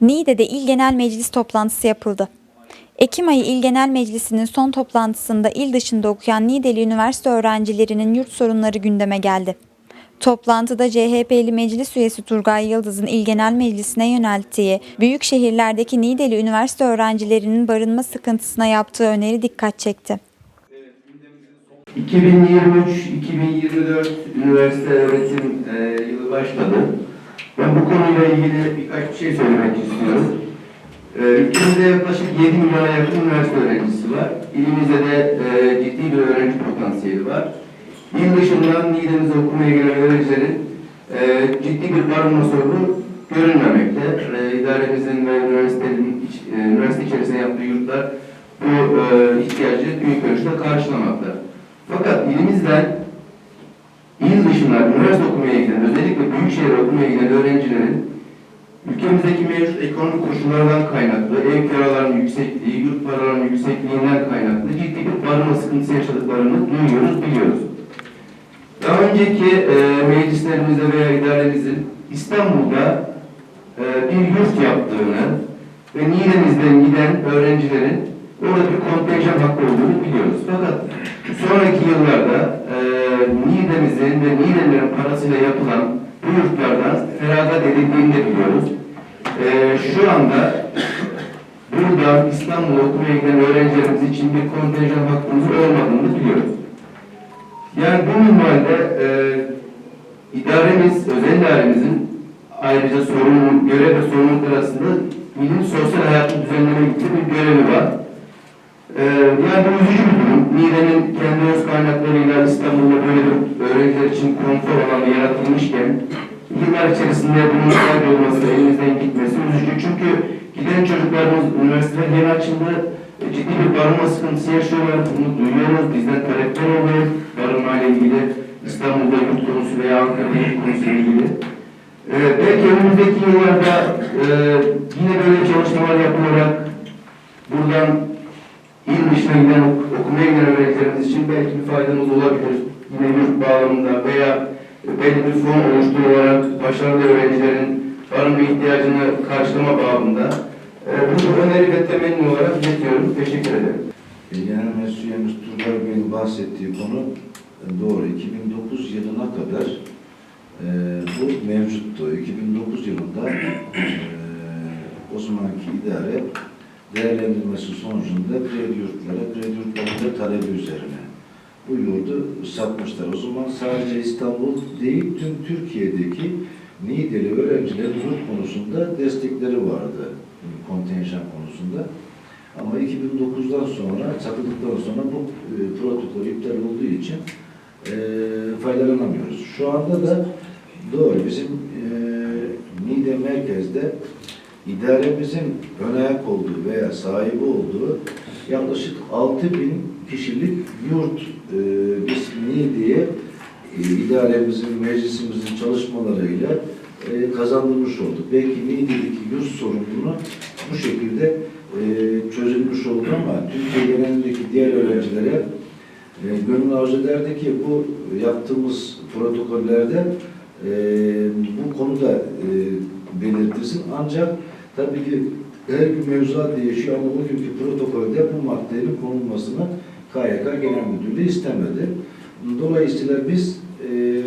Niğde'de İl Genel Meclis toplantısı yapıldı. Ekim ayı İl Genel Meclisi'nin son toplantısında il dışında okuyan Niğdeli üniversite öğrencilerinin yurt sorunları gündeme geldi. Toplantıda CHP'li meclis üyesi Turgay Yıldız'ın İl Genel Meclisi'ne yönelttiği büyük şehirlerdeki Niğdeli üniversite öğrencilerinin barınma sıkıntısına yaptığı öneri dikkat çekti. 2023-2024 üniversite öğretim e, yılı başladı. Ben bu konuyla ilgili birkaç bir şey söylemek istiyorum. E, ülkemizde yaklaşık 7 milyona yakın üniversite öğrencisi var. İlimizde de e, ciddi bir öğrenci potansiyeli var. Yıl dışından Niğde'mize okumaya gelen öğrencilerin e, ciddi bir barınma sorunu görünmemekte. E, idaremizin ve üniversitenin, üniversite içerisinde yaptığı yurtlar bu ihtiyacı büyük ölçüde karşılamakta. Fakat ilimizden il dışına üniversite okumaya giden, özellikle büyük şehir okumaya giden öğrencilerin ülkemizdeki mevcut ekonomik koşullardan kaynaklı, ev kiralarının yüksekliği, yurt paralarının yüksekliğinden kaynaklı ciddi bir barınma sıkıntısı yaşadıklarını duyuyoruz, biliyoruz. Daha önceki e, meclislerimizde veya idaremizin İstanbul'da e, bir yurt yaptığını ve Niğde'mizden giden öğrencilerin orada bir kontenjan hakkı olduğunu biliyoruz. Fakat sonraki yıllarda e, Niğde'mizin ve Niğde'lerin parasıyla yapılan bu yurtlardan feragat edildiğini de biliyoruz. E, şu anda buradan İstanbul'a okumaya giden öğrencilerimiz için bir kontenjan hakkımız olmadığını biliyoruz. Yani bu minvalde e, idaremiz, özel idaremizin ayrıca sorumluluk, görev ve sorumluluk arasında ilin sosyal hayatı düzenleme gibi bir görevi var. E, yani bu üzücü bir durum. Niğde'nin kendi öz kaynaklarıyla İstanbul'da böyle bir öğrenciler için konfor alanı yaratılmışken yıllar içerisinde bunun kaybolması, elimizden gitmesi üzücü. Çünkü giden çocuklarımız üniversiteler yeni açıldı. E, Ciddi bir barınma sıkıntısı yaşıyorlar. Bunu duyuyoruz. Bizden talepler oluyor. Barınma ile ilgili İstanbul'da yurt konusu veya Ankara'da yurt konusu ile ilgili. E, belki önümüzdeki yıllarda e, yine böyle çalışmalar yapılarak buradan il dışına giden, ok- okumaya giden öğrencilerimiz için belki bir faydamız olabilir. Yurt bağlamında veya belli bir fon oluşturularak başarılı öğrencilerin barınma ihtiyacını karşılama babında. E, bunu öneri ve temenni olarak iletiyorum. Teşekkür ederim. Genel Meclis Üyemiz Turgay Bey'in bahsettiği konu e, doğru. 2009 yılına kadar e, bu mevcuttu. 2009 yılında e, o zamanki idare değerlendirmesi sonucunda kredi yurtlara, kredi yurtlarında talebi üzerine bu yurdu satmışlar. O zaman sadece İstanbul değil, tüm Türkiye'deki Niğdeli öğrencilerin yurt konusunda destekleri vardı, kontenjan konusunda. Ama 2009'dan sonra, satıldıktan sonra bu e, protokol iptal olduğu için e, faydalanamıyoruz. Şu anda da doğru bizim e, Niğde merkezde idaremizin ön ayak olduğu veya sahibi olduğu yaklaşık 6000 bin kişilik yurt e, biz Niğde'ye e, idaremizin, meclisimizin çalışmalarıyla e, kazandırmış olduk. Belki Niğde'deki yurt sorununu bu şekilde e, çözülmüş oldu ama Türkiye genelindeki diğer öğrencilere e, gönül arzu ederdi ki bu yaptığımız protokollerde e, bu konuda e, belirtilsin. Ancak tabii ki her gün mevzuat değişiyor ama bugünkü protokolde bu maddenin konulmasını KYK Genel Müdürlüğü istemedi. Dolayısıyla biz e,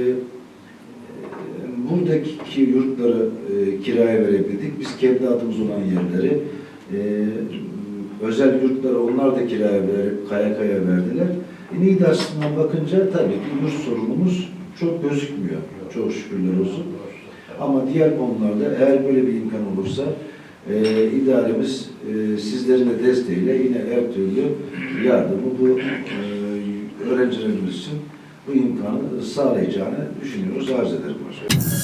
buradaki yurtları e, kiraya verebildik. Biz kendi adımız olan yerleri e, özel yurtları onlar da kiraya verip KYK'ya verdiler. E, Niğde açısından bakınca tabii ki yurt sorunumuz çok gözükmüyor. Çok şükürler olsun. Ama diğer konularda eğer böyle bir imkan olursa e, idaremiz e, sizlerin de desteğiyle yine her türlü yardımı bu e, öğrencilerimiz için bu imkanı sağlayacağını düşünüyoruz, arz ederim. başkanım.